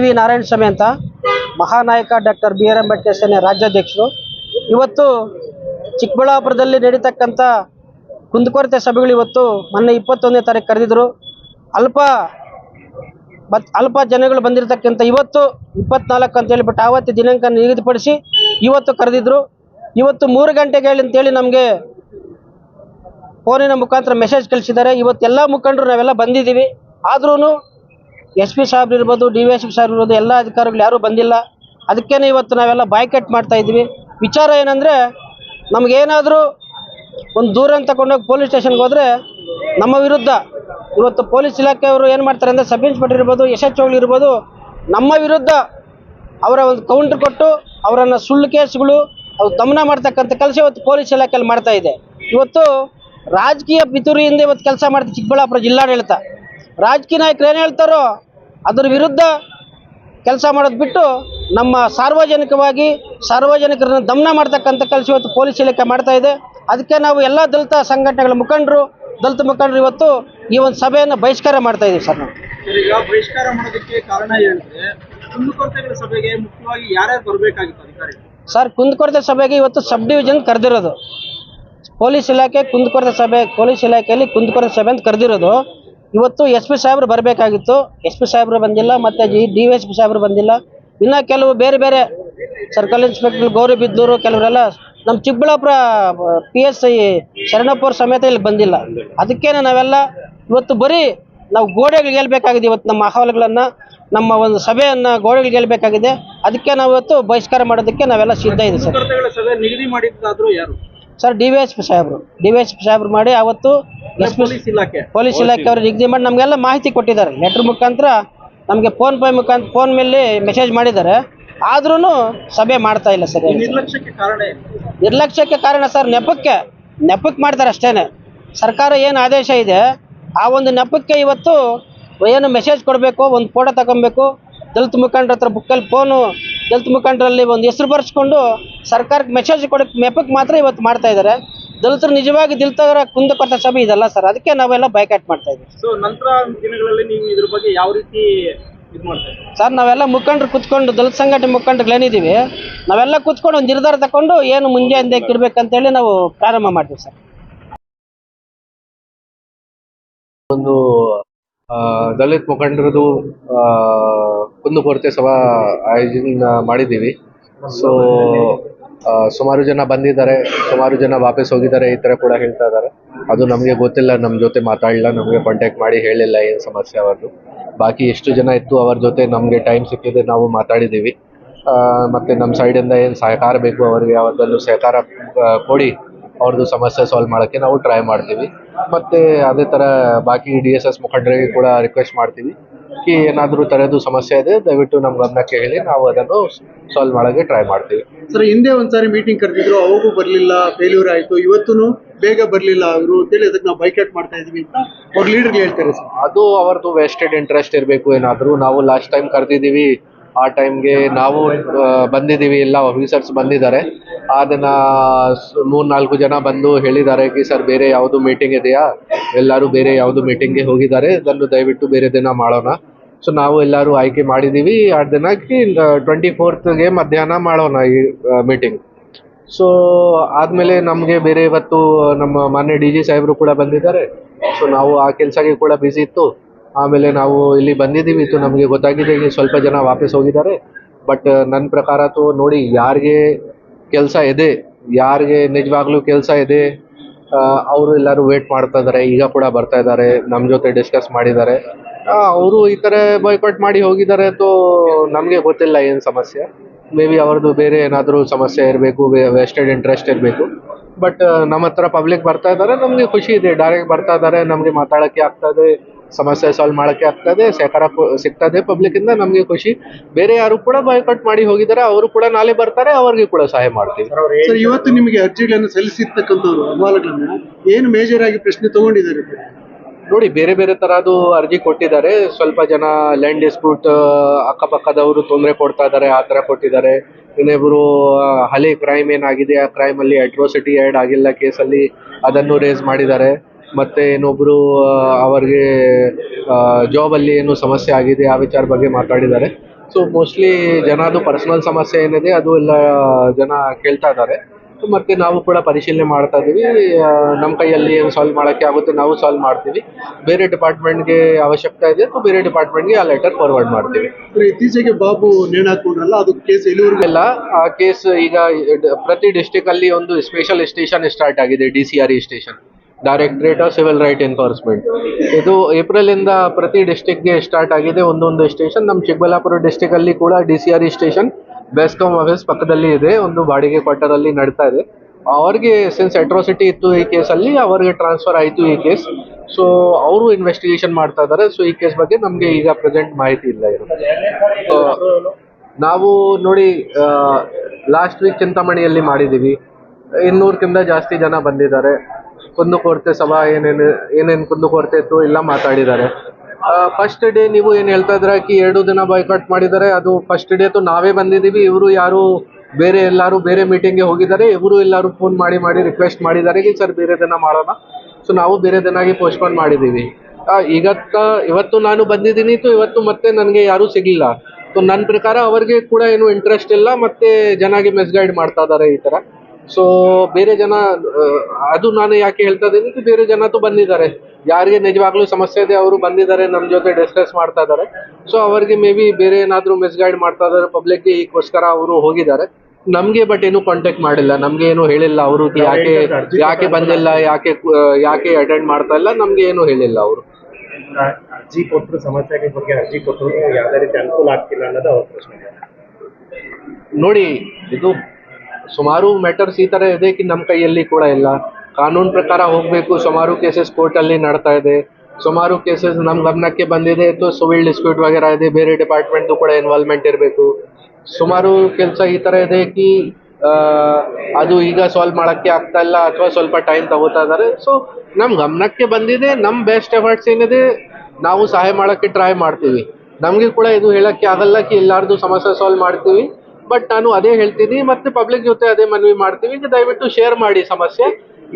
V Narayana Swamy ಅಂತ ಮಹಾನಾಯಕ doctor B R Ambedkar ಸೇನೆ ರಾಜ್ಯಾಧ್ಯಕ್ಷರು. ಇವತ್ತು ಚಿಕ್ಕಬಳ್ಳಾಪುರದಲ್ಲಿ ನಡೀತಕ್ಕಂಥ ಕುಂದುಕೊರತೆ ಸಭೆಗಳು ಇವತ್ತು ಮೊನ್ನೆ ಇಪ್ಪತ್ತೊಂದನೇ ತಾರೀಕು ಕರೆದಿದ್ರು. ಅಲ್ಪ ಬತ್ ಅಲ್ಪ ಜನಗಳು ಬಂದಿರತಕ್ಕಂಥ ಇವತ್ತು ಇಪ್ಪತ್ನಾಲ್ಕು ಅಂತ ಹೇಳ್ಬಿಟ್ಟು ಆವತ್ತು ದಿನಾಂಕ ನಿಗದಿಪಡಿಸಿ ಇವತ್ತು ಕರೆದಿದ್ರು. ಇವತ್ತು ಮೂರು ಗಂಟೆಗೆ ಹೇಳಿ ಅಂತೇಳಿ ನಮಗೆ ಫೋನಿನ ಮುಖಾಂತರ ಮೆಸೇಜ್ ಕಳಿಸಿದ್ದಾರೆ. ಇವತ್ತು ಎಲ್ಲ ಮುಖಂಡರು ನಾವೆಲ್ಲ ಬಂದಿದ್ದೀವಿ. ಆದ್ರೂ ಎಸ್ ಪಿ ಸಾಹೇಬ್ರು ಇರ್ಬೋದು, ಡಿ ವೈ ಎಸ್ ಪಿ ಸಾಹೇಬ್ರು ಇರ್ಬೋದು, ಎಲ್ಲ ಅಧಿಕಾರಿಗಳು ಯಾರೂ ಬಂದಿಲ್ಲ. ಅದಕ್ಕೇನೆ ಇವತ್ತು ನಾವೆಲ್ಲ ಬಾಯ್ಕಟ್ ಮಾಡ್ತಾ ಇದ್ದೀವಿ ವಿಚಾರ ಏನಂದರೆ, ನಮಗೇನಾದರೂ ಒಂದು ದೂರ ತಗೊಂಡೋಗಿ ಪೊಲೀಸ್ ಸ್ಟೇಷನ್ಗೆ ಹೋದರೆ ನಮ್ಮ ವಿರುದ್ಧ. ಇವತ್ತು ಪೊಲೀಸ್ ಇಲಾಖೆಯವರು ಏನು ಮಾಡ್ತಾರೆ ಅಂದರೆ ಸಬ್ ಇನ್ಸ್ಪೆಕ್ಟರ್ ಇರ್ಬೋದು, ಎಸ್ ಎಚ್ ಇರ್ಬೋದು, ನಮ್ಮ ವಿರುದ್ಧ ಅವರ ಒಂದು ಕೌಂಟ್ರ್ ಕೊಟ್ಟು ಅವರನ್ನು ಸುಳ್ಳು ಕೇಸ್ಗಳು ಅವ್ರು ದಮನ ಮಾಡ್ತಕ್ಕಂಥ ಕೆಲಸ ಇವತ್ತು ಪೊಲೀಸ್ ಇಲಾಖೆಯಲ್ಲಿ ಮಾಡ್ತಾ ಇದೆ. ಇವತ್ತು ರಾಜಕೀಯ ಪಿತೂರಿಯಿಂದ ಇವತ್ತು ಕೆಲಸ ಮಾಡ್ತಾ ಚಿಕ್ಕಬಳ್ಳಾಪುರ ಜಿಲ್ಲಾಡಳಿತ. ರಾಜಕೀಯ ನಾಯಕರು ಏನು ಹೇಳ್ತಾರೋ ಅದರ ವಿರುದ್ಧ ಕೆಲಸ ಮಾಡೋದು ಬಿಟ್ಟು ನಮ್ಮ ಸಾರ್ವಜನಿಕವಾಗಿ ಸಾರ್ವಜನಿಕರನ್ನ ದಮನ ಮಾಡ್ತಕ್ಕಂಥ ಕೆಲಸ ಇವತ್ತು ಪೊಲೀಸ್ ಇಲಾಖೆ ಮಾಡ್ತಾ ಇದೆ. ಅದಕ್ಕೆ ನಾವು ಎಲ್ಲ ದಲಿತ ಸಂಘಟನೆಗಳ ಮುಖಂಡರು ದಲಿತ ಮುಖಂಡರು ಇವತ್ತು ಈ ಒಂದು ಸಭೆಯನ್ನು ಬಹಿಷ್ಕಾರ ಮಾಡ್ತಾ ಇದ್ದೀವಿ ಸರ್ ನಾವು. ಈಗ ಬಹಿಷ್ಕಾರ ಮಾಡೋದಕ್ಕೆ ಕಾರಣ ಹೇಳಿದ್ರೆ ಕುಂದುಕೊರತೆಗಳ ಸಭೆಗೆ ಮುಖ್ಯವಾಗಿ ಯಾರ್ಯಾರು ಬರಬೇಕಾಗಿತ್ತು ಸರ್ ಕುಂದುಕೊರತೆ ಸಭೆಗೆ ಇವತ್ತು ಸಬ್ ಡಿವಿಷನ್ ಕರೆದಿರೋದು. ಪೊಲೀಸ್ ಇಲಾಖೆ ಕುಂದುಕೊರತೆ ಸಭೆ ಪೊಲೀಸ್ ಇಲಾಖೆಯಲ್ಲಿ ಕುಂದುಕೊರತೆ ಸಭೆ ಅಂತ ಕರೆದಿರೋದು. ಇವತ್ತು ಎಸ್ ಪಿ ಸಾಹೇಬ್ರು ಬರಬೇಕಾಗಿತ್ತು. ಎಸ್ ಪಿ ಸಾಹೇಬ್ರು ಬಂದಿಲ್ಲ, ಮತ್ತು ಜಿ ಡಿ ಎಸ್ ಪಿ ಸಾಹೇಬ್ರು ಬಂದಿಲ್ಲ. ಇನ್ನು ಕೆಲವು ಬೇರೆ ಬೇರೆ ಸರ್ಕಲ್ ಇನ್ಸ್ಪೆಕ್ಟರ್ ಗೌರಿಬಿದ್ದೂರು ಕೆಲವರೆಲ್ಲ ನಮ್ಮ ಚಿಕ್ಕಬಳ್ಳಾಪುರ, ಪಿ ಎಸ್ ಐ ಶರಣಪ್ಪವ್ರ ಸಮೇತ ಇಲ್ಲಿ ಬಂದಿಲ್ಲ. ಅದಕ್ಕೇನೆ ನಾವೆಲ್ಲ ಇವತ್ತು ಬರೀ ನಾವು ಗೋಡೆಗಳಿಗೆ ಗೆಲ್ಬೇಕಾಗಿದೆ ಇವತ್ತು ನಮ್ಮ ಅಹವಾಲುಗಳನ್ನು, ನಮ್ಮ ಒಂದು ಸಭೆಯನ್ನು ಗೋಡೆಗಳಿಗೆ ಗೆಲ್ಬೇಕಾಗಿದೆ. ಅದಕ್ಕೆ ನಾವು ಇವತ್ತು ಬಹಿಷ್ಕಾರ ಮಾಡೋದಕ್ಕೆ ನಾವೆಲ್ಲ ಸಿದ್ಧ ಇದೆ ಸರ್. ನಿಗದಿ ಮಾಡಿದ್ದಾದರೂ ಯಾರು? Sir D V S P ಸಾಹೇಬರು. ಡಿ ವಿ ಎಸ್ ಪಿ ಸಾಹೇಬ್ರು ಮಾಡಿ ಅವತ್ತು ಪೊಲೀಸ್ ಇಲಾಖೆ. ಪೊಲೀಸ್ ಇಲಾಖೆ ಅವರು ನಿಗದಿ ಮಾಡಿ ನಮಗೆಲ್ಲ ಮಾಹಿತಿ ಕೊಟ್ಟಿದ್ದಾರೆ. ಲೆಟ್ರ್ ಮುಖಾಂತರ ನಮಗೆ ಫೋನ್ ಪೇ ಮುಖಾಂತರ ಫೋನ್ ಮೇಲೆ ಮೆಸೇಜ್ ಮಾಡಿದ್ದಾರೆ. ಆದ್ರೂ ಸಭೆ ಮಾಡ್ತಾ ಇಲ್ಲ ಸರ್. ನಿರ್ಲಕ್ಷ್ಯಕ್ಕೆ ಕಾರಣ ನಿರ್ಲಕ್ಷ್ಯಕ್ಕೆ ಕಾರಣ ಸರ್ ನೆಪಕ್ಕೆ ನೆಪಕ್ಕೆ ಮಾಡ್ತಾರೆ ಅಷ್ಟೇನೆ. ಸರ್ಕಾರ ಏನು ಆದೇಶ ಇದೆ ಆ ಒಂದು ನೆಪಕ್ಕೆ ಇವತ್ತು ಏನು ಮೆಸೇಜ್ ಕೊಡಬೇಕು ಒಂದು ಫೋಟೋ ತಗೊಬೇಕು ದಲಿತ ಮುಖಂಡರ ಹತ್ರ ಬುಕ್ಕಲ್ಲಿ ಫೋನು ದಲಿತ ಮುಖಂಡರಲ್ಲಿ ಒಂದು ಹೆಸರು ಬರೆಸ್ಕೊಂಡು ಸರ್ಕಾರಕ್ಕೆ ಮೆಸೇಜ್ ಕೊಡೋಕ್ಕೆ ಮೆಪಕ್ಕೆ ಮಾತ್ರ ಇವತ್ತು ಮಾಡ್ತಾ ಇದ್ದಾರೆ. ದಲಿತರು ನಿಜವಾಗಿ ದಲಿತರ ಕುಂದುಕೊರತೆ ಸಭೆ ಇದಲ್ಲ ಸರ್. ಅದಕ್ಕೆ ನಾವೆಲ್ಲ ಬೈಕಾಟ್ ಮಾಡ್ತಾ ಇದ್ದೀವಿ. ಸೊ ನಂತರ ದಿನಗಳಲ್ಲಿ ನೀವು ಇದ್ರ ಬಗ್ಗೆ ಯಾವ ರೀತಿ ಇದು ಮಾಡ್ತಾ ಇದ್ದೀರಿ? ಸರ್ ನಾವೆಲ್ಲ ಮುಖಂಡರು ಕುತ್ಕೊಂಡು ದಲಿತ ಸಂಘಟನೆ ಮುಖಂಡಗಳೇನಿದ್ದೀವಿ ನಾವೆಲ್ಲ ಕುತ್ಕೊಂಡು ಒಂದು ನಿರ್ಧಾರ ತಗೊಂಡು ಏನು ಮುಂಜೆ ಹಿಂದೆ ಇಡ್ಬೇಕಂತೇಳಿ ನಾವು ಪ್ರಾರಂಭ ಮಾಡ್ತೀವಿ ಸರ್. ಒಂದು ದಲಿತ ಮುಖಂಡರದು ಕುಂದುಕೊರತೆ ಸಭಾ ಆಯೋಜನೆ ಮಾಡಿದ್ದೀವಿ. ಸೊ ಸುಮಾರು ಜನ ಬಂದಿದ್ದಾರೆ. ಸುಮಾರು ಜನ ವಾಪಸ್ ಹೋಗಿದ್ದಾರೆ. ಈ ಥರ ಕೂಡ ಹೇಳ್ತಾ ಇದ್ದಾರೆ. ಅದು ನಮಗೆ ಗೊತ್ತಿಲ್ಲ. ನಮ್ಮ ಜೊತೆ ಮಾತಾಡಲಿಲ್ಲ. ನಮಗೆ ಕಾಂಟ್ಯಾಕ್ಟ್ ಮಾಡಿ ಹೇಳಿಲ್ಲ ಏನು ಸಮಸ್ಯೆ ಅವ್ರದ್ದು. ಬಾಕಿ ಎಷ್ಟು ಜನ ಇತ್ತು ಅವ್ರ ಜೊತೆ ನಮಗೆ ಟೈಮ್ ಸಿಕ್ಕಿದೆ. ನಾವು ಮಾತಾಡಿದ್ದೀವಿ. ಮತ್ತೆ ನಮ್ಮ ಸೈಡಿಂದ ಏನು ಸಹಕಾರ ಬೇಕು ಅವರಿಗೆ ಯಾವತ್ತಲ್ಲೂ ಸಹಕಾರ ಕೊಡಿ. ಅವ್ರದ್ದು ಸಮಸ್ಯೆ ಸಾಲ್ವ್ ಮಾಡೋಕ್ಕೆ ನಾವು ಟ್ರೈ ಮಾಡ್ತೀವಿ. ಮತ್ತೆ ಅದೇ ತರ ಬಾಕಿ ಡಿ ಎಸ್ ಎಸ್ ಮುಖಂಡರಿಗೆ ಕೂಡ ರಿಕ್ವೆಸ್ಟ್ ಮಾಡ್ತೀವಿ. ಕಿ ಏನಾದರೂ ತರದು ಸಮಸ್ಯೆ ಇದೆ ದಯವಿಟ್ಟು ನಮ್ಮ ಗಮನಕ್ಕೆ ಹೇಳಿ ನಾವು ಅದನ್ನು ಸಾಲ್ವ್ ಮಾಡೋಕೆ ಟ್ರೈ ಮಾಡ್ತೀವಿ. ಸರ್ ಹಿಂದೆ ಒಂದ್ಸಾರಿ ಮೀಟಿಂಗ್ ಕರೆದಿದ್ರು ಅವಾಗೂ ಬರ್ಲಿಲ್ಲ ಫೇಲ್ಯೂರ್ ಆಯ್ತು ಇವತ್ತು ಬೇಗ ಬರ್ಲಿಲ್ಲ ಅವರು ಅಂತೇಳಿ ಅದಕ್ಕೆ ನಾವು ಬೈಕ್ಔಟ್ ಮಾಡ್ತಾ ಇದೀವಿ ಅಂತ ಅವ್ರ ಲೀಡರ್ಗೆ ಹೇಳ್ತಾರೆ ಸರ್. ಅದು ಅವ್ರದ್ದು ವೇಸ್ಟೆಡ್ ಇಂಟ್ರೆಸ್ಟ್ ಇರಬೇಕು ಏನಾದರೂ. ನಾವು ಲಾಸ್ಟ್ ಟೈಮ್ ಕರೆದಿದ್ದೀವಿ ಆ ಟೈಮ್ಗೆ ನಾವು ಬಂದಿದೀವಿ ಎಲ್ಲ ಆಫೀಸರ್ಸ್ ಬಂದಿದ್ದಾರೆ. ಅದನ್ನ ಸ್- ಮೂರ್ನಾಲ್ಕು ಜನ ಬಂದು ಹೇಳಿದ್ದಾರೆ ಕಿ ಸರ್ ಬೇರೆ ಯಾವುದು ಮೀಟಿಂಗ್ ಇದೆಯಾ? ಎಲ್ಲರೂ ಬೇರೆ ಯಾವುದು ಮೀಟಿಂಗ್ಗೆ ಹೋಗಿದ್ದಾರೆ. ಅದನ್ನು ದಯವಿಟ್ಟು ಬೇರೆ ದಿನ ಮಾಡೋಣ. ಸೊ ನಾವು ಎಲ್ಲರೂ ಆಯ್ಕೆ ಮಾಡಿದ್ದೀವಿ. ಆ ದಿನಕ್ಕೆ ಟ್ವೆಂಟಿ ಫೋರ್ತ್ಗೆ ಮಧ್ಯಾಹ್ನ ಮಾಡೋಣ ಈ ಮೀಟಿಂಗ್ ಸೊ ಆದಮೇಲೆ ನಮಗೆ ಬೇರೆ ಇವತ್ತು ನಮ್ಮ ಮಾನ್ಯ ಡಿ ಜಿ ಸಾಹೇಬರು ಕೂಡ ಬಂದಿದ್ದಾರೆ. ಸೊ ನಾವು ಆ ಕೆಲಸಕ್ಕೆ ಕೂಡ ಬ್ಯುಸಿ ಇತ್ತು. ಆಮೇಲೆ ನಾವು ಇಲ್ಲಿ ಬಂದಿದ್ದೀವಿ ಇತ್ತು ನಮಗೆ ಗೊತ್ತಾಗಿದೆ, ಇಲ್ಲಿ ಸ್ವಲ್ಪ ಜನ ವಾಪಸ್ ಹೋಗಿದ್ದಾರೆ. ಬಟ್ ನನ್ನ ಪ್ರಕಾರ ತೋ ನೋಡಿ, ಯಾರಿಗೆ ಕೆಲಸ ಇದೆ, ಯಾರಿಗೆ ನಿಜವಾಗ್ಲೂ ಕೆಲಸ ಇದೆ ಅವರು ಎಲ್ಲರೂ ವೇಟ್ ಮಾಡ್ತಾ ಇದ್ದಾರೆ, ಈಗ ಕೂಡ ಬರ್ತಾ ಇದ್ದಾರೆ ನಮ್ಮ ಜೊತೆ ಡಿಸ್ಕಸ್ ಮಾಡಿದ್ದಾರೆ. ಅವರು ಈ ಥರ ಬಾಯ್ಕಾಟ್ ಮಾಡಿ ಹೋಗಿದ್ದಾರೆ ತೋ ನಮಗೆ ಗೊತ್ತಿಲ್ಲ ಏನು ಸಮಸ್ಯೆ. ಮೇ ಬಿ ಅವ್ರದ್ದು ಬೇರೆ ಏನಾದರೂ ಸಮಸ್ಯೆ ಇರಬೇಕು ವೆಸ್ಟೆಡ್ ಇಂಟ್ರೆಸ್ಟ್ ಇರಬೇಕು. ಬಟ್ ನಮ್ಮ ಹತ್ರ ಪಬ್ಲಿಕ್ ಬರ್ತಾ ಇದ್ದಾರೆ, ನಮಗೆ ಖುಷಿ ಇದೆ ಡೈರೆಕ್ಟ್ ಬರ್ತಾ ಇದ್ದಾರೆ, ನಮಗೆ ಮಾತಾಡೋಕ್ಕೆ ಆಗ್ತದೆ ಸಮಸ್ಯೆ ಸಾಲ್ವ್ ಮಾಡೋಕ್ಕೆ ಆಗ್ತದೆ ಸಹಕಾರ ಸಿಗ್ತದೆ ಸಿಗ್ತದೆ ಪಬ್ಲಿಕ್ಕಿಂದ ನಮಗೆ ಖುಷಿ. ಬೇರೆ ಯಾರು ಕೂಡ ಬಾಯ್ಕಾಟ್ ಮಾಡಿ ಹೋಗಿದ್ದಾರೆ ಅವರು ಕೂಡ ನಾಳೆ ಬರ್ತಾರೆ ಅವ್ರಿಗೆ ಕೂಡ ಸಹಾಯ ಮಾಡ್ತೀವಿ. ಸರ್ ಇವತ್ತು ನಿಮಗೆ ಅರ್ಜಿಗಳನ್ನು ಸಲ್ಲಿಸಿರ್ತಕ್ಕಂಥವ್ರು ಅಹವಾಲುಗಳನ್ನ ಏನು ಮೇಜರ್ ಆಗಿ ಪ್ರಶ್ನೆ ತಗೊಂಡಿದ್ದಾರೆ? ನೋಡಿ ಬೇರೆ ಬೇರೆ ತರಹದ್ದು ಅರ್ಜಿ ಕೊಟ್ಟಿದ್ದಾರೆ. ಸ್ವಲ್ಪ ಜನ ಲ್ಯಾಂಡ್ ಡಿಸ್ಪ್ಯೂಟ್ ಅಕ್ಕಪಕ್ಕದವರು ತೊಂದರೆ ಕೊಡ್ತಾ ಇದ್ದಾರೆ ಆ ಥರ ಕೊಟ್ಟಿದ್ದಾರೆ. ಇನ್ನೊಬ್ರು ಹಳೆ ಕ್ರೈಮ್ ಏನಾಗಿದೆ ಆ ಕ್ರೈಮ್ ಅಲ್ಲಿ ಅಟ್ರೋಸಿಟಿ ಆ್ಯಡ್ ಆಗಿಲ್ಲ ಕೇಸಲ್ಲಿ ಅದನ್ನು ರೇಸ್ ಮಾಡಿದ್ದಾರೆ. ಮತ್ತೆ ಇನ್ನೊಬ್ರು ಆ, ಅವರಿಗೆ ಜಾಬಲ್ಲಿ ಏನು ಸಮಸ್ಯೆ ಆಗಿದೆ ಆ ವಿಚಾರ ಬಗ್ಗೆ ಮಾತಾಡಿದ್ದಾರೆ. ಸೊ ಮೋಸ್ಟ್ಲಿ ಜನದು ಪರ್ಸನಲ್ ಸಮಸ್ಯೆ ಏನಿದೆ ಅದು ಎಲ್ಲ ಜನ ಕೇಳ್ತಾ ಇದ್ದಾರೆ. ಮತ್ತೆ ನಾವು ಕೂಡ ಪರಿಶೀಲನೆ ಮಾಡ್ತಾ ಇದ್ದೀವಿ. ನಮ್ಮ ಕೈಯಲ್ಲಿ ಏನು ಸಾಲ್ವ್ ಮಾಡೋಕ್ಕೆ ಆಗುತ್ತೆ ನಾವು ಸಾಲ್ವ್ ಮಾಡ್ತೀವಿ. ಬೇರೆ ಡಿಪಾರ್ಟ್ಮೆಂಟ್ಗೆ ಅವಶ್ಯಕತೆ ಇದೆ ಅಥವಾ ಬೇರೆ ಡಿಪಾರ್ಟ್ಮೆಂಟ್ಗೆ ಆ ಲೆಟರ್ ಫಾರ್ವರ್ಡ್ ಮಾಡ್ತೀವಿ. ಇತ್ತೀಚೆಗೆ ಬಾಬು ನೇಣು ಹಾಕೊಂಡ್ರಲ್ಲ ಅದು ಕೇಸ್ ಇಲ್ಲಿವರೆಗೆಲ್ಲ ಆ ಕೇಸ್ ಈಗ ಪ್ರತಿ ಡಿಸ್ಟಿಕ್ ಅಲ್ಲಿ ಒಂದು ಸ್ಪೆಷಲ್ ಸ್ಟೇಷನ್ ಸ್ಟಾರ್ಟ್ ಆಗಿದೆ D C R E station directorate of civil right enforcement ಇದು ಏಪ್ರಿಲ್ ಇಂದ ಪ್ರತಿ ಡಿಸ್ಟಿಕ್ಗೆ ಸ್ಟಾರ್ಟ್ ಆಗಿದೆ. ಒಂದೊಂದು ಸ್ಟೇಷನ್ ನಮ್ಮ ಚಿಕ್ಕಬಳ್ಳಾಪುರ ಡಿಸ್ಟಿಕ್ ಅಲ್ಲಿ ಕೂಡ D C R E station BESCOM office ಪಕ್ಕದಲ್ಲಿ ಇದೆ. ಒಂದು ಬಾಡಿಗೆ ಕ್ವಾರ್ಟರ್ ಅಲ್ಲಿ ನಡೀತಾ ಇದೆ. ಅವ್ರಿಗೆ ಸಿನ್ಸ್ ಅಟ್ರಾಸಿಟಿ ಇತ್ತು ಈ ಕೇಸಲ್ಲಿ ಅವರಿಗೆ ಟ್ರಾನ್ಸ್ಫರ್ ಆಯಿತು ಈ ಕೇಸ್ ಸೊ ಅವರು ಇನ್ವೆಸ್ಟಿಗೇಷನ್ ಮಾಡ್ತಾ ಇದ್ದಾರೆ ಸೊ ಈ ಕೇಸ್ ಬಗ್ಗೆ ನಮಗೆ ಈಗ ಪ್ರೆಸೆಂಟ್ ಮಾಹಿತಿ ಇಲ್ಲ ಇರೋದು. ನಾವು ನೋಡಿ ಲಾಸ್ಟ್ ವೀಕ್ ಚಿಂತಾಮಣಿಯಲ್ಲಿ ಮಾಡಿದ್ದೀವಿ ಇನ್ನೂರಕ್ಕಿಂತ ಜಾಸ್ತಿ ಜನ ಬಂದಿದ್ದಾರೆ. ಕುಂದುಕೊರತೆ ಸಭಾ ಏನೇನು ಏನೇನು ಕುಂದುಕೊರತೆ ಇತ್ತು ಎಲ್ಲ ಮಾತಾಡಿದ್ದಾರೆ. ಫಸ್ಟ್ ಡೇ ನೀವು ಏನು ಹೇಳ್ತಾ ಇದ್ರೆ ಕಿ ಎರಡು ದಿನ ಬಾಯ್ಕಾಟ್ ಮಾಡಿದ್ದಾರೆ, ಅದು ಫಸ್ಟ್ ಡೇ ತು ನಾವೇ ಬಂದಿದ್ದೀವಿ, ಇವರು ಯಾರು ಬೇರೆ ಎಲ್ಲರೂ ಬೇರೆ ಮೀಟಿಂಗ್ಗೆ ಹೋಗಿದ್ದಾರೆ, ಇವರು ಎಲ್ಲರೂ ಫೋನ್ ಮಾಡಿ ಮಾಡಿ ರಿಕ್ವೆಸ್ಟ್ ಮಾಡಿದ್ದಾರೆ ಕಿ ಸರ್ ಬೇರೆ ದಿನ ಮಾಡೋಣ. ಸೊ ನಾವು ಬೇರೆ ದಿನಾಗಿ ಪೋಸ್ಟ್ಪೋನ್ ಮಾಡಿದ್ದೀವಿ. ಈಗತ್ತ, ಇವತ್ತು ನಾನು ಬಂದಿದ್ದೀನಿ ತು ಇವತ್ತು ಮತ್ತೆ ನನಗೆ ಯಾರೂ ಸಿಗಲಿಲ್ಲ. ಸೊ ನನ್ನ ಪ್ರಕಾರ ಅವ್ರಿಗೆ ಕೂಡ ಏನು ಇಂಟ್ರೆಸ್ಟ್ ಇಲ್ಲ, ಮತ್ತೆ ಜನಾಗಿ ಮಿಸ್ಗೈಡ್ ಮಾಡ್ತಾ ಇದ್ದಾರೆ ಈ ಥರ ಸೊ ಬೇರೆ ಜನ ಅದು ನಾನು ಯಾಕೆ ಹೇಳ್ತಾ ಇದ್ದೀನಿ ಬೇರೆ ಜನ ತು ಬಂದಿದ್ದಾರೆ. ಯಾರಿಗೆ ನಿಜವಾಗ್ಲೂ ಸಮಸ್ಯೆ ಇದೆ ಅವರು ಬಂದಿದ್ದಾರೆ ನಮ್ಮ ಜೊತೆ ಡಿಸ್ಕಸ್ ಮಾಡ್ತಾ ಇದ್ದಾರೆ. ಸೊ ಅವರಿಗೆ ಮೇ ಬಿ ಬೇರೆ ಏನಾದರೂ ಮಿಸ್ಗೈಡ್ ಮಾಡ್ತಾ ಇದ್ದಾರೆ ಪಬ್ಲಿಕ್ಗೆ ಈಗೋಸ್ಕರ ಅವರು ಹೋಗಿದ್ದಾರೆ. ನಮಗೆ ಬಟ್ ಏನು ಕಾಂಟ್ಯಾಕ್ಟ್ ಮಾಡಿಲ್ಲ. ನಮ್ಗೆ ಏನು ಹೇಳಿಲ್ಲ ಅವರು ಯಾಕೆ ಯಾಕೆ ಬಂದಿಲ್ಲ ಯಾಕೆ ಯಾಕೆ ಅಟೆಂಡ್ ಮಾಡ್ತಾ ಇಲ್ಲ ನಮ್ಗೆ ಏನು ಹೇಳಿಲ್ಲ ಅವರು. ಅರ್ಜಿ ಕೊಟ್ಟರು ಸಮಸ್ಯೆ ಬಗ್ಗೆ ಅರ್ಜಿ ಕೊಟ್ಟರು ಯಾವುದೇ ರೀತಿ ಅನುಕೂಲ ಆಗ್ತಿಲ್ಲ ಅನ್ನೋದು ಅವ್ರ ಪ್ರಶ್ನೆ. ನೋಡಿ ಇದು ಸುಮಾರು ಮ್ಯಾಟರ್ಸ್ ಈ ಥರ ಇದೆ ಕಿ ನಮ್ಮ ಕೈಯಲ್ಲಿ ಕೂಡ ಇಲ್ಲ. ಕಾನೂನು ಪ್ರಕಾರ ಹೋಗಬೇಕು, ಸುಮಾರು ಕೇಸಸ್ ಕೋರ್ಟಲ್ಲಿ ನಡ್ತಾ ಇದೆ. ಸುಮಾರು ಕೇಸಸ್ ನಮ್ಮ ಗಮನಕ್ಕೆ ಬಂದಿದೆ ಅಥವಾ ಸಿವಿಲ್ ಡಿಸ್ಪ್ಯೂಟ್ ವಗೇರ ಇದೆ, ಬೇರೆ ಡಿಪಾರ್ಟ್ಮೆಂಟ್ದು ಕೂಡ ಇನ್ವಾಲ್ವ್ಮೆಂಟ್ ಇರಬೇಕು. ಸುಮಾರು ಕೆಲಸ ಈ ಥರ ಇದೆ ಕಿ ಅದು ಈಗ ಸಾಲ್ವ್ ಮಾಡೋಕ್ಕೆ ಆಗ್ತಾ ಇಲ್ಲ ಅಥವಾ ಸ್ವಲ್ಪ ಟೈಮ್ ತಗೋತಾ ಇದ್ದಾರೆ. ಸೊ ನಮ್ಮ ಗಮನಕ್ಕೆ ಬಂದಿದೆ ನಮ್ಮ ಬೆಸ್ಟ್ ಎಫರ್ಟ್ಸ್ ಏನಿದೆ, ನಾವು ಸಹಾಯ ಮಾಡೋಕ್ಕೆ ಟ್ರೈ ಮಾಡ್ತೀವಿ. ನಮಗೆ ಕೂಡ ಇದು ಹೇಳಕ್ಕೆ ಆಗಲ್ಲ ಕಿ ಎಲ್ಲಾರ್ದು ಸಮಸ್ಯೆ ಸಾಲ್ವ್ ಮಾಡ್ತೀವಿ. ಬಟ್ ನಾನು ಅದೇ ಹೇಳ್ತೀನಿ ಮತ್ತೆ ಪಬ್ಲಿಕ್ ಜೊತೆ ಅದೇ ಮನವಿ ಮಾಡ್ತೀವಿ ದಯವಿಟ್ಟು ಶೇರ್ ಮಾಡಿ ಸಮಸ್ಯೆ.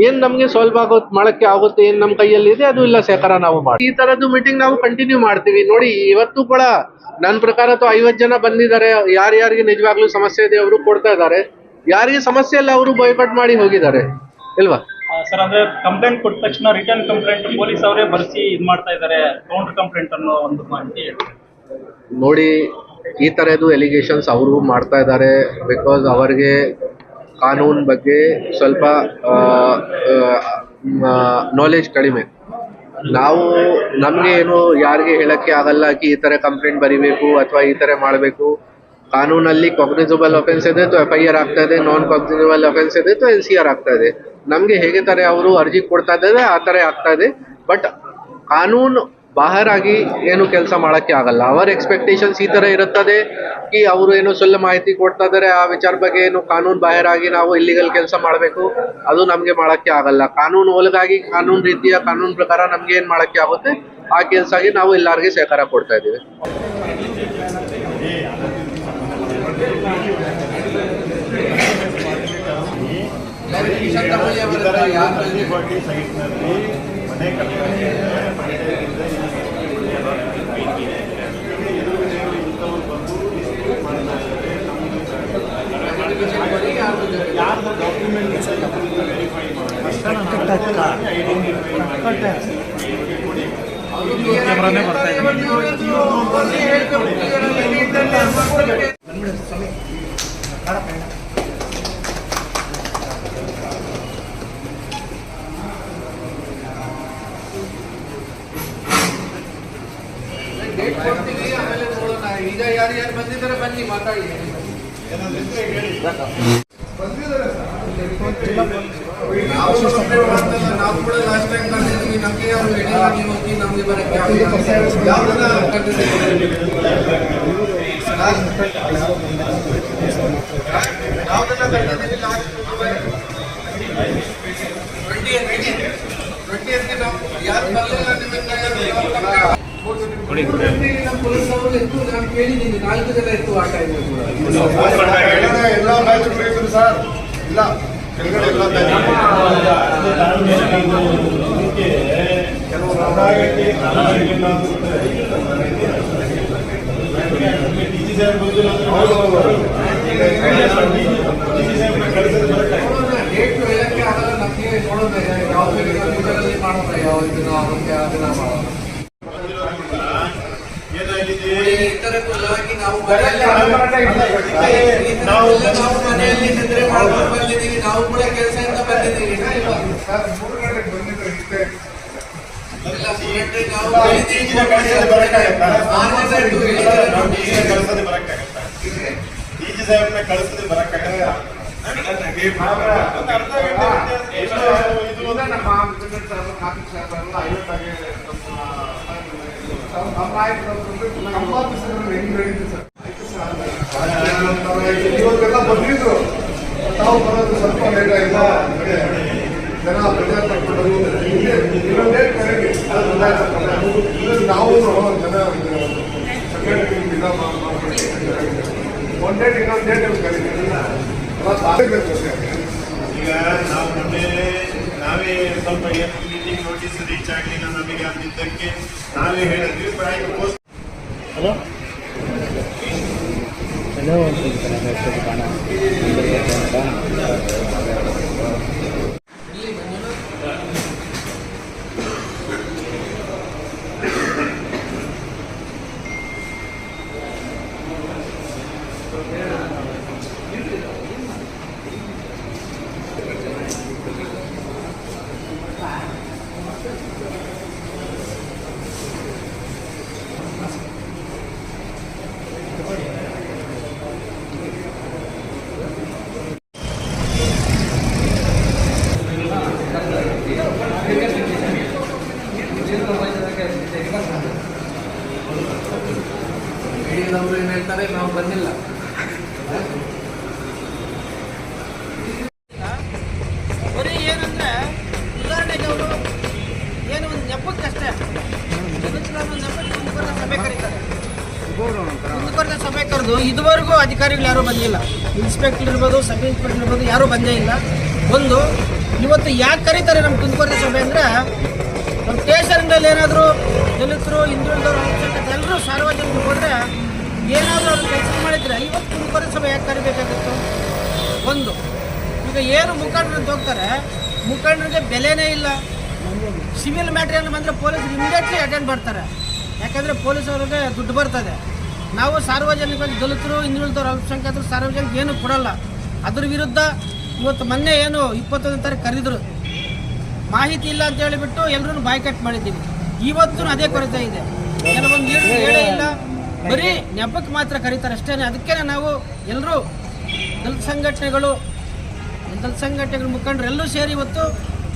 ಏನ್ ನಮ್ಗೆ ಸಾಲ್ವ್ ಆಗೋ ಮಾಡಕ್ಕೆ ಆಗುತ್ತೆ ಏನ್ ನಮ್ಮ ಕೈಯಲ್ಲಿ ಇದೆ ಅದು ಇಲ್ಲ ಶೇಖರ ನಾವು ಮಾಡಿ. ಈ ತರದ್ದು ಮೀಟಿಂಗ್ ನಾವು ಕಂಟಿನ್ಯೂ ಮಾಡ್ತೀವಿ. ನೋಡಿ ಇವತ್ತು ಕೂಡ ನನ್ನ ಪ್ರಕಾರ ಐವತ್ತು ಜನ ಬಂದಿದ್ದಾರೆ. ಯಾರ್ಯಾರಿಗೆ ನಿಜವಾಗ್ಲೂ ಸಮಸ್ಯೆ ಇದೆ ಅವರು ಕೊಡ್ತಾ ಇದ್ದಾರೆ. ಯಾರಿಗೆ ಸಮಸ್ಯೆ ಇಲ್ಲ ಅವರು ಬಾಯ್ಕಾಟ್ ಮಾಡಿ ಹೋಗಿದ್ದಾರೆ. ಇಲ್ವಾ? ಸರ್ ಅಂದ್ರೆ ಕಂಪ್ಲೇಂಟ್ ಕೊಟ್ಟ ತಕ್ಷಣ ರಿಟರ್ನ್ ಕಂಪ್ಲೇಂಟ್ ಪೊಲೀಸ್ ಅವರೇ ಬರ್ಸಿ ಇದ್ ಮಾಡ್ತಾ ಇದ್ದಾರೆ ಕೌಂಟರ್ ಕಂಪ್ಲೇಂಟ್ ಅನ್ನೋ ಒಂದು ಮಾಹಿತಿ ನೋಡಿ ಈ ಥರದ್ದು ಎಲಿಗೇಷನ್ಸ್ ಅವರು ಮಾಡ್ತಾ ಇದ್ದಾರೆ ಬಿಕಾಸ್ ಅವರಿಗೆ ಕಾನೂನು ಬಗ್ಗೆ ಸ್ವಲ್ಪ ನಾಲೆಜ್ ಕಡಿಮೆ. ನಾವು ನಮಗೆ ಏನು ಯಾರಿಗೆ ಹೇಳಕ್ಕೆ ಆಗಲ್ಲ ಕಿ ಈ ಥರ ಕಂಪ್ಲೇಂಟ್ ಬರಿಬೇಕು ಅಥವಾ ಈ ಥರ ಮಾಡಬೇಕು. ಕಾನೂನಲ್ಲಿ ಕಾಗ್ನಿಸಬಲ್ ಅಫೆನ್ಸ್ ಇದೆ ತೋ ಎಫ್ ಐ ಆರ್ ಆಗ್ತಾ ಇದೆ ನಾನ್ ಕಾಗ್ನಿಸಬಲ್ ಅಫೆನ್ಸ್ ಇದೆ ತೋ ಎನ್ ಸಿ ಆರ್ ಆಗ್ತಾ ಇದೆ. ನಮಗೆ ಹೇಗೆ ತರ ಅವರು ಅರ್ಜಿ ಕೊಡ್ತಾ ಇದ್ದಾರೆ, ಆ ಥರ ಆಗ್ತಾ ಇದೆ. ಬಟ್ ಕಾನೂನು ಬಾಹರಾಗಿ ಏನು ಕೆಲಸ ಮಾಡಕ್ಕೆ ಆಗಲ್ಲ ಅವರ ಎಕ್ಸ್ಪೆಕ್ಟೇಷನ್ಸ್ ಈ ತರ ಇರುತ್ತದೆ ಕಿ ಅವರು ಏನು ಸುಳ್ಳು ಮಾಹಿತಿ ಕೊಡ್ತಾ ಇದ್ದಾರೆ ಆ ವಿಚಾರ ಬಗ್ಗೆ ಏನು ಕಾನೂನು ಬಾಹಿರಾಗಿ ನಾವು ಇಲ್ಲಿಗಲ್ ಕೆಲಸ ಮಾಡಬೇಕು ಅದು ನಮಗೆ ಮಾಡಕ್ಕೆ ಆಗಲ್ಲ ಕಾನೂನು ಒಳಗಾಗಿ ಕಾನೂನು ರೀತಿಯ ಕಾನೂನು ಪ್ರಕಾರ ನಮಗೆ ಏನು ಮಾಡಕ್ಕೆ ಆಗುತ್ತೆ ಆ ಕೆಲಸಗೆ ನಾವು ಎಲ್ಲರಿಗೆ ಸಹಕಾರ ಕೊಡ್ತಾ ಇದ್ದೀವಿ ಈಗ ಯಾರು ಯಾರು ಬಂದಿದ್ದಾರೆ ಬನ್ನಿ ಮಾತಾಡಿ ನಾವು ಕೂಡ ಲಾಸ್ಟ್ ಟೈಮ್ ಕರೆದಿದ್ವಿ ನಮಗೆ ಅವರು ಹೇಳಿಲ್ಲ ನೀವು ಹೋಗಿ ನಮಗೆ ಬರಕ್ಕೆ ಆಗಿಲ್ಲ. ಯಾವ್ದನ್ನ ಕರೆದಿದ್ದೀವಿ? ಯಾವ್ದನ್ನ ಕರೆದಿದ್ದೀವಿ last ಟ್ವೆಂಟಿ ಟ್ವೆಂಟಿ ಗೆ ನಾವು ಯಾರು ಬರಲಿಲ್ಲ ನಿಮಗೆ ಎಲ್ಲ ಬ್ಯಾಚ್ ಇದ್ರು ಸರ್ ಇಲ್ಲ ಕೆಳಗಡೆ ಎಲ್ಲ ಬ್ಯಾಚ್ ಸಾಹೇಬ್ ಬಂದಿಲ್ಲ ಅಂದ್ರೆ ಈಗ ಡಿ ಸಿ ಸಾಹೇಬ್ನ ಕಳಿಸಿದ್ರೆ ಬರಕ್ಕಾಗಲ್ಲ. ನಾವು ನಾವು ಕೂಡ ಕೆಲಸದಿಂದ ಬಂದಿದ್ದೀವಿ? ನಾವು ಡಿ ಸಿ ಕಳಿಸೋದು ಬರಕ್ಕಾಗತ್ತಾ? ಡಿ ಸಿ ಸಾಹೇಬ್ನ ಕಳಿಸೋದು ಬರಕ್ಕಾಗತ್ತಾ? ಒಂದು ಅರ್ಧ ಗಂಟೆ ವ್ಯತ್ಯಾಸ. ಇದು ಒಂದು ಇವತ್ತೆಲ್ಲ ಬಂದಿದ್ರು ತಾವು ಬರೋದು ಸ್ವಲ್ಪ ಲೇಟ್ ಆಯ್ತಾ ಜನ ಬೇಜಾರು ತಗೊಂಡು ಇನ್ನೊಂದೇ ಕರೆಗೆ ಅದು ಗೊತ್ತಾಯ್ತಲ್ಲ. ಇದು ನಾವು ಜನ ಸೆಕ್ರೆಟರಿ ಇದ ಮಾಡ್ಬಿಟ್ಟು ಒನ್ ಡೇಟ್ ಇನ್ನೊಂದು ಡೇಟ್ ಕರೀತೀವಿ ಈಗ ನಾವು ಮೊನ್ನೆ ನಾವೇ ಸ್ವಲ್ಪ ಏನು ಮೀಟಿಂಗ್ ನೋಟಿಸ್ ರೀಚ್ ಆಗಲಿಲ್ಲ ನಮಗೆ ಅಂದಿದ್ದಕ್ಕೆ ನಾವೇ ಹೇಳಿದ್ವಿ ಪ್ರಾಯ ಪೋಸ್ಟ್ ಹಿರಿಯರವರು ಏನ್ ಹೇಳ್ತಾರೆ ನಾವು ಬಂದಿಲ್ಲ ಬರೀ ಏನಂದ್ರೆ ಉದಾಹರಣೆಗೆ ಅವರು ಏನು ಒಂದು ನೆಪಕ್ಕಷ್ಟೇ ಜಗತ್ಲಾಲ್ ಒಂದು ನೆಪಕ್ಕೆ ಕುಂದುಕೊರತೆ ಸಭೆ ಕರೀತಾರೆ ಕುಂದುಕೊರತೆ ಸಭೆ ಕರೆದು ಇದುವರೆಗೂ ಅಧಿಕಾರಿಗಳು ಯಾರೂ ಬಂದಿಲ್ಲ. ಇನ್ಸ್ಪೆಕ್ಟರ್ ಇರ್ಬೋದು ಸಬ್ ಇನ್ಸ್ಪೆಕ್ಟರ್ ಇರ್ಬೋದು, ಯಾರೂ ಬಂದೇ ಇಲ್ಲ. ಒಂದು ಇವತ್ತು ಯಾಕೆ ಕರೀತಾರೆ ನಮ್ಮ ಕುಂದುಕೊರತೆ ಸಭೆ ಅಂದರೆ ನಮ್ಮ ಸ್ಟೇಷನ್ಗಳಲ್ಲಿ ಏನಾದರೂ ದಲಿತರು, ಹಿಂದುಳಿದವರು ಎಲ್ಲರೂ ಸಾರ್ವಜನಿಕರು ಹೋದರೆ ಏನಾದರೂ ಅವ್ರು ಕೆಲಸ ಮಾಡಿದರೆ ಇವತ್ತು ಕುಂದುಕೊರತೆ ಸಭೆ ಯಾಕೆ ಕರಿಬೇಕಾಗಿತ್ತು? ಒಂದು, ಈಗ ಏನು ಮುಖಂಡರು ಅಂತ ಹೋಗ್ತಾರೆ, ಮುಖಂಡರಿಗೆ ಬೆಲೆನೇ ಇಲ್ಲ. ಸಿವಿಲ್ ಮ್ಯಾಟ್ರಿಯಲ್ ಬಂದರೆ ಪೊಲೀಸರು ಇಮಿಡಿಯೇಟ್ಲಿ ಅಟೆಂಡ್ ಮಾಡ್ತಾರೆ. ಯಾಕಂದರೆ ಪೊಲೀಸವ್ರಿಗೆ ದುಡ್ಡು ಬರ್ತದೆ. ನಾವು ಸಾರ್ವಜನಿಕವಾಗಿ ದಲಿತರು ಹಿಂದುಳಿದವರು ಅಲ್ಪಸಂಖ್ಯಾತರು ಸಾರ್ವಜನಿಕ ಏನು ಕೊಡಲ್ಲ. ಅದ್ರ ವಿರುದ್ಧ ಇವತ್ತು ಮೊನ್ನೆ ಏನು ಇಪ್ಪತ್ತೊಂದನೇ ತಾರೀಕು ಕರೆದಿದ್ರು. ಮಾಹಿತಿ ಇಲ್ಲ ಅಂತ ಹೇಳಿಬಿಟ್ಟು ಎಲ್ಲರೂ ಬಾಯ್ಕಟ್ ಮಾಡಿದ್ದೀವಿ. ಇವತ್ತು ಅದೇ ಕೊರತೆ ಇದೆ. ಕೆಲವೊಂದು ಹೇಳೇ ಇಲ್ಲ. ಬರೀ ನೆಪಕ್ಕೆ ಮಾತ್ರ ಕರೀತಾರೆ ಅಷ್ಟೇ ಅದಕ್ಕೆ ನಾವು ಎಲ್ಲರೂ ದಲಿತ ಸಂಘಟನೆಗಳು, ದಲಿತ ಸಂಘಟನೆಗಳ ಎಲ್ಲರೂ ಸೇರಿ ಇವತ್ತು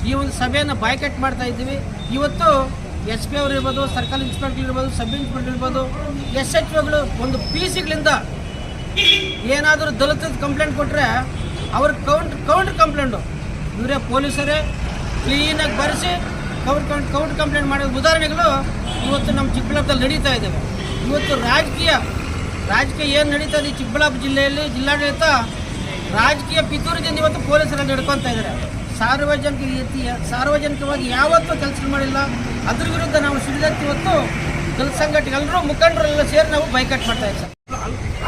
ಈ ಒಂದು ಸಭೆಯನ್ನು ಬಾಯ್ಕಟ್ ಮಾಡ್ತಾ ಇದ್ದೀವಿ. ಇವತ್ತು ಎಸ್ ಪಿ ಅವರು ಇರ್ಬೋದು, ಸರ್ಕಲ್ ಇನ್ಸ್ಪೆಕ್ಟರ್ ಇರ್ಬೋದು, ಸಬ್ ಇನ್ಸ್ಪೆಕ್ಟರ್ ಇರ್ಬೋದು ಎಸ್ ಎಚ್ ಒಗಳು ಒಂದು ಪಿ ಸಿಗಳಿಂದ ಏನಾದರೂ ದಲಿತದ ಕಂಪ್ಲೇಂಟ್ ಕೊಟ್ಟರೆ ಅವ್ರ ಕೌಂಟ್ ಕೌಂಟ್ ಕಂಪ್ಲೇಂಟು ಇವರೇ ಪೊಲೀಸರೇ ಕ್ಲೀನಾಗಿ ಬರೆಸಿ ಕೌಂಟ್ ಕೌಂಟ್ ಕೌಂಟ್ ಕಂಪ್ಲೇಂಟ್ ಮಾಡಿದ ಉದಾಹರಣೆಗಳು ಇವತ್ತು ನಮ್ಮ ಚಿಕ್ಕಬಳ್ಳಾಪುರದಲ್ಲಿ ನಡೀತಾ ಇದ್ದಾವೆ ಇವತ್ತು ರಾಜಕೀಯ ರಾಜಕೀಯ ಏನು ನಡೀತಾ ಇದೆ ಚಿಕ್ಕಬಳ್ಳಾಪುರ ಜಿಲ್ಲೆಯಲ್ಲಿ ಜಿಲ್ಲಾಡಳಿತ ರಾಜಕೀಯ ಪಿತೂರಿದಿಂದ ಇವತ್ತು ಪೊಲೀಸರಲ್ಲಿ ನಡ್ಕೊತಾ ಇದ್ದಾರೆ ಸಾರ್ವಜನಿಕ ಸಾರ್ವಜನಿಕವಾಗಿ ಯಾವತ್ತೂ ಕೆಲಸ ಮಾಡಿಲ್ಲ. ಅದ್ರ ವಿರುದ್ಧ ನಾವು ಸಿಡಿದತ್ತಿ ಹೊತ್ತು ದಲಿತ ಸಂಘಟನೆ ಎಲ್ಲರೂ ಮುಖಂಡರೆಲ್ಲ ಸೇರಿ ನಾವು ಬೈಕಟ್ ಮಾಡ್ತಾ ಇದ್ದೀವಿ ಸರ್.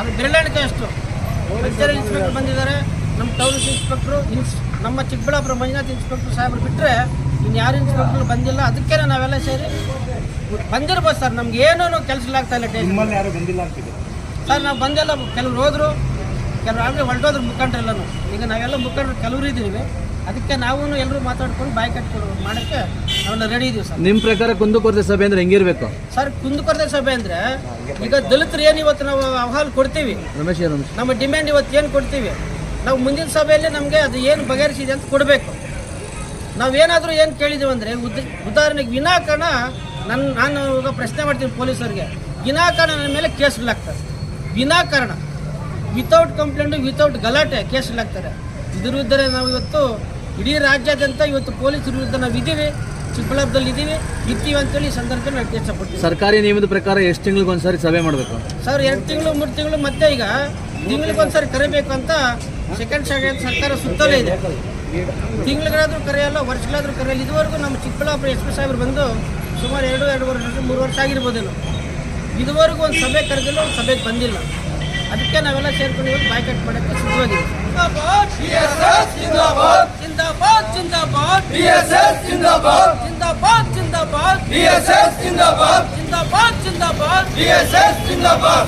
ಅದು ಬೆರಳಿಕೆ ಅಷ್ಟು. ಇನ್ಸ್ಪೆಕ್ಟರ್ ಬಂದಿದ್ದಾರೆ ನಮ್ಮ ಟೌನ್ ಇನ್ಸ್ಪೆಕ್ಟ್ರು ಇನ್ಸ್ ನಮ್ಮ ಚಿಕ್ಕಬಳ್ಳಾಪುರ ಮಂಜುನಾಥ್ ಇನ್ಸ್ಪೆಕ್ಟರ್ ಸಾಹೇಬ್ರು ಬಿಟ್ಟರೆ ಇನ್ನು ಯಾರು ಇನ್ಸ್ಪೆಕ್ಟರ್ ಬಂದಿಲ್ಲ ಅದಕ್ಕೆ ನಾವೆಲ್ಲ ಸೇರಿ ಬಂದಿರ್ಬೋದು ಸರ್. ನಮ್ಗೆ ಏನೂ ಕೆಲಸ ಆಗ್ತಾ ಇಲ್ಲ ಟೈಮ್ ಯಾರು ಬಂದಿಲ್ಲ ಅಂತಿದೆ? ಸರ್ ನಾವು ಬಂದೆಲ್ಲ ಕೆಲವ್ರು ಹೋದ್ರು ಕೆಲವ್ರು ಆಗಲೇ ಹೊರಟೋದ್ರು ಮುಖಂಡರೆಲ್ಲನೂ. ಈಗ ನಾವೆಲ್ಲ ಮುಖಂಡರು ಕೆಲವರು ಇದ್ದೀವಿ. ಅದಕ್ಕೆ ನಾವು ಎಲ್ಲರೂ ಮಾತಾಡ್ಕೊಂಡು ಬಾಯ್ ಕಟ್ಕೊಂಡು ಮಾಡೋಕ್ಕೆ ನಾವೆಲ್ಲ ರೆಡಿ ಇದೀವಿ ಸರ್. ನಿಮ್ಮ ಪ್ರಕಾರ ಕುಂದುಕೊರತೆ ಸಭೆ ಅಂದ್ರೆ ಹೆಂಗಿರ್ಬೇಕು? ಸರ್ ಕುಂದುಕೊರತೆ ಸಭೆ ಅಂದ್ರೆ ಈಗ ದಲಿತರು ಏನು ಇವತ್ತು ನಾವು ಅಹವಾಲು ಕೊಡ್ತೀವಿ? ರಮೇಶ್ ರಮೇಶ್ ನಮ್ಮ ಡಿಮ್ಯಾಂಡ್ ಇವತ್ತು ಏನು ಕೊಡ್ತೀವಿ? ನಾವು ಮುಂದಿನ ಸಭೆಯಲ್ಲಿ ನಮಗೆ ಅದು ಏನು ಬಗೆಹರಿಸಿದೆ ಅಂತ ಕೊಡಬೇಕು. ನಾವೇನಾದರೂ ಏನು ಕೇಳಿದ್ದೀವಿ ಅಂದರೆ ಉದ್ ಉದಾಹರಣೆಗೆ ವಿನಾಕಾರಣ ನನ್ನ ನಾನು ಇವಾಗ ಪ್ರಶ್ನೆ ಮಾಡ್ತೀನಿ ಪೊಲೀಸರಿಗೆ. ವಿನಾಕಾರಣ ನನ್ನ ಮೇಲೆ ಕೇಸ್ಗಳಾಗ್ತದೆ ವಿನಾಕಾರಣ. ವಿತೌಟ್ ಕಂಪ್ಲೇಂಟು ವಿತೌಟ್ ಗಲಾಟೆ ಕೇಸ್ಗಳಾಗ್ತಾರೆ ಇದ್ರ ವಿರುದ್ಧ ನಾವು ಇವತ್ತು ಇಡೀ ರಾಜ್ಯಾದ್ಯಂತ ಇವತ್ತು ಪೊಲೀಸರ ವಿರುದ್ಧ ನಾವು ಇದ್ದೀವಿ ಚಿಕ್ಕಬಳ್ಳಾಪುರದಲ್ಲಿ ಇದ್ದೀವಿ ಇರ್ತೀವಿ ಅಂತೇಳಿ ಈ ಸಂದರ್ಭದಲ್ಲಿ ನಾವು ಸರ್ಕಾರಿ ನಿಯಮದ ಪ್ರಕಾರ ಎಷ್ಟು ತಿಂಗಳಿಗೆ ಒಂದ್ಸರಿ ಸಭೆ ಮಾಡಬೇಕು? ಸರ್ ಎರಡು ತಿಂಗಳು ಮೂರು ತಿಂಗಳು ಮತ್ತೆ ಈಗ ತಿಂಗಳಿಗೊಂದ್ಸರಿ ಕರಿಬೇಕು ಅಂತ ಸೆಕೆಂಡ್ ಸ್ಟ್ಯಾಂಡರ್ಡ್ ಸರ್ಕಾರ ಸುತ್ತಲೇ ಇದೆ. ತಿಂಗಳಿಗಾದ್ರೂ ಕರೆಯಲ್ಲ ವರ್ಷಗಳಾದ್ರೂ ಕರೆಯಲ್ಲ ಇದುವರೆಗೂ ನಮ್ಮ ಚಿಕ್ಕಬಳ್ಳಾಪುರ ಎಸ್ ಪಿ ಸಾಹೇಬ್ರು ಬಂದು ಸುಮಾರು ಎರಡು ಎರಡೂವರೆ ವರ್ಷ ಮೂರು ವರ್ಷ ಆಗಿರ್ಬೋದೇನು. ಇದುವರೆಗೂ ಒಂದು ಸಭೆ ಕರೆದಿಲ್ಲ ಒಂದು ಸಭೆಗೆ ಬಂದಿಲ್ಲ. ಅದಕ್ಕೆ ನಾವೆಲ್ಲ ಸೇರ್ಕೊಂಡು ಬಾಯ್ಕಟ್ ಮಾಡೋಕ್ಕೆ ಸಿದ್ಧವಾಗಿದ್ದೀವಿ. जिंदाबाद जिंदाबाद बीएसएफ जिंदाबाद जिंदाबाद जिंदाबाद बीएसएफ जिंदाबाद जिंदाबाद जिंदाबाद ಜಿಂದಾಬಾದ್ जिंदाबाद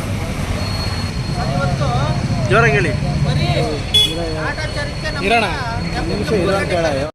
ಜೋರಾಗಿ ಹೇಳಿ ಇರೋಣ ನಿಮಿಷ